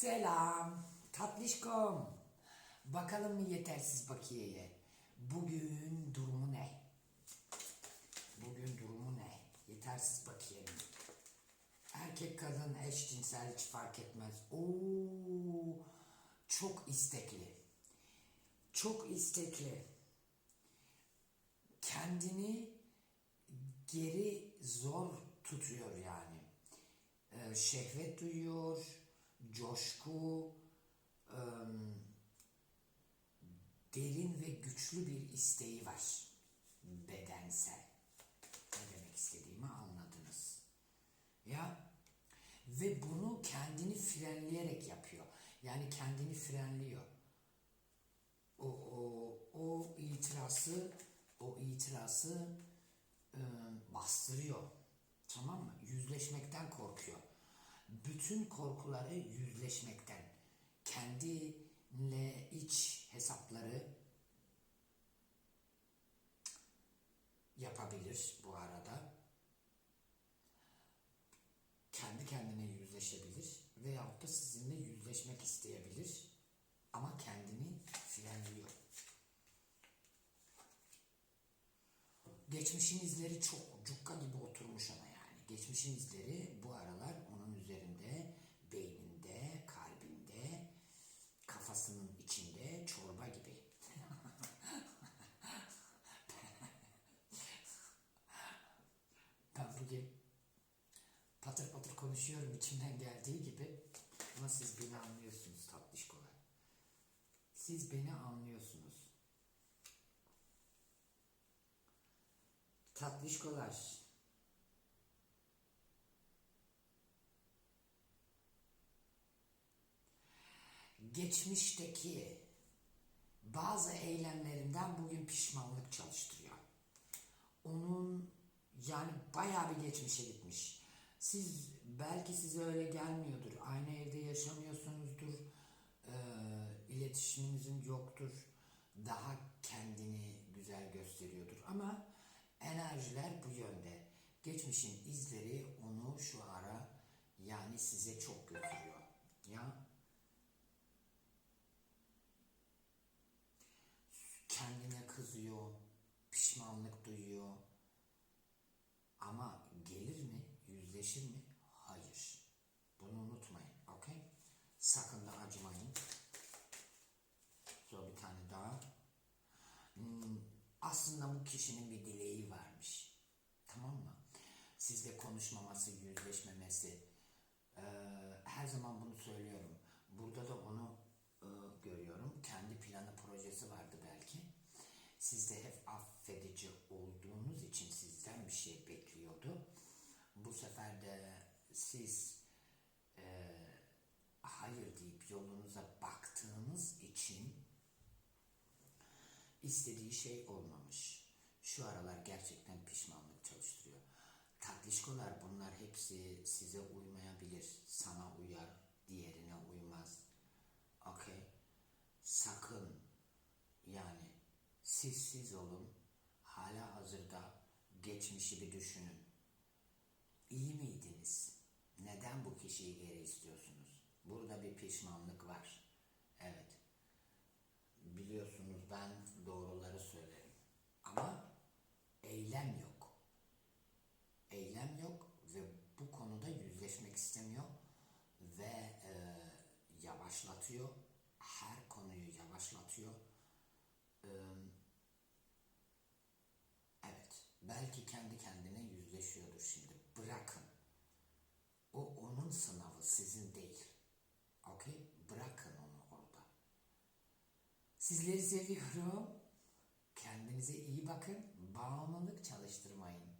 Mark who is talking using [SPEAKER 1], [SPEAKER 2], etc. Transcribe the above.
[SPEAKER 1] Selam, tatlışkom. Bakalım mı yetersiz bakiyeye? Bugün durumu ne? Bugün durumu ne? Yetersiz bakiyenin. Erkek kadın eşcinsel hiç fark etmez. Oo, çok istekli. Çok istekli. Kendini geri zor tutuyor yani. Ee, şehvet duyuyor, coşku, derin ve güçlü bir isteği var. Bedensel. Ne demek istediğimi anladınız. Ya ve bunu kendini frenleyerek yapıyor. Yani kendini frenliyor. O, o, o itirazı o itirazı e, bastırıyor. Tamam mı? Yüzleşmekten korkuyor. Bütün korkuları yüzleşmekten. Kendiyle iç hesapları yapabilir bu arada. Kendi kendine yüzleşebilir veyahut da sizinle yüzleşmek isteyebilir ama kendini frenliyor. Geçmişin izleri çok cukka gibi oturmuş ona yani. Geçmişin izleri bu aralar onun üzerinde, bugün patır patır konuşuyorum içimden geldiği gibi ama siz beni anlıyorsunuz tatlışkolar. Siz beni anlıyorsunuz. Tatlışkolar. Geçmişteki bazı eylemlerinden bugün pişmanlık çalıştırıyor. Onun yani bayağı bir geçmişe gitmiş. Siz belki size öyle gelmiyordur. Aynı evde yaşamıyorsunuzdur. Ee, iletişiminizin yoktur. Daha kendini güzel gösteriyordur. Ama enerjiler bu yönde. Geçmişin izleri onu şu ara yani size çok götürüyor. Ya kendine kızıyor, pişmanlık duyuyor. Ama gelir mi, yüzleşir mi? Hayır. Bunu unutmayın, okey? Sakın da acımayın. Sonra bir tane daha. Hmm, aslında bu kişinin bir dileği varmış. Tamam mı? Sizle konuşmaması, yüzleşmemesi. Ee, her zaman bunu söylüyorum. Burada da onu e, görüyorum. Kendi planı projesi vardı belki. Siz de hep affedici olduğunuz için sizden bir şey bekliyordu. Sefer de siz e, hayır deyip yolunuza baktığınız için istediği şey olmamış. Şu aralar gerçekten pişmanlık çalıştırıyor. Tatlışkolar bunlar hepsi size uymayabilir. Sana uyar, diğerine uymaz. Okey. Sakın yani siz siz olun. Hala hazırda geçmişi bir düşünün. İyi miydiniz? Neden bu kişiyi geri istiyorsunuz? Burada bir pişmanlık var. Evet. Biliyorsunuz ben doğruları söylerim. Ama eylem yok. Eylem yok ve bu konuda yüzleşmek istemiyor ve e, yavaşlatıyor. Her konuyu yavaşlatıyor. E, evet. Belki kendi kendine yüzleşiyordur şimdi. Bırakın. O onun sınavı sizin değil. Okey? Bırakın onu orada. Sizleri seviyorum. Kendinize iyi bakın. Bağımlılık çalıştırmayın.